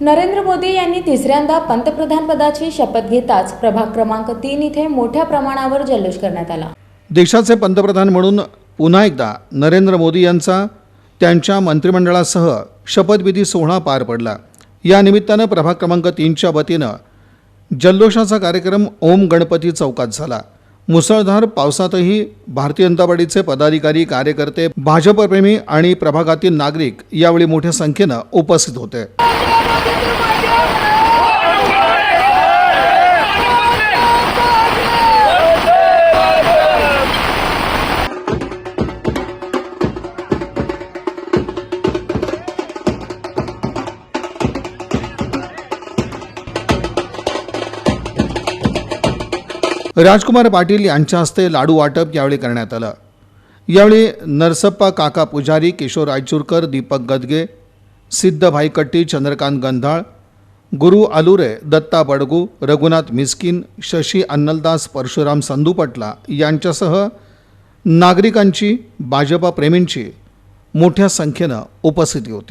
नरेंद्र मोदी यांनी तिसऱ्यांदा पंतप्रधानपदाची शपथ घेताच प्रभाग क्रमांक तीन इथे मोठ्या प्रमाणावर जल्लोष करण्यात आला. देशाचे पंतप्रधान म्हणून पुन्हा एकदा नरेंद्र मोदी यांचा त्यांच्या मंत्रिमंडळासह शपथविधी सोहळा पार पडला. या निमित्तानं प्रभाग क्रमांक तीनच्या वतीनं जल्लोषाचा कार्यक्रम ओम गणपती चौकात झाला. मुसळधार पावसातही भारतीय जनता पार्टीचे पदाधिकारी कार्यकर्ते भाजपप्रेमी आणि प्रभागातील नागरिक यावेळी मोठ्या संख्येनं उपस्थित होते. राजकुमार पाटील यांच्या हस्ते लाडू वाटप यावेळी करण्यात आलं. यावेळी नरसप्पा काका पुजारी किशोर रायचूरकर दीपक गदगे सिद्ध भाईकट्टी चंद्रकांत गंधाळ गुरु आलुरे दत्ता बडगू रघुनाथ मिस्किन शशी अन्नलदास परशुराम संधूपटला यांच्यासह नागरिकांची भाजपा प्रेमींची मोठ्या संख्येनं उपस्थिती होती.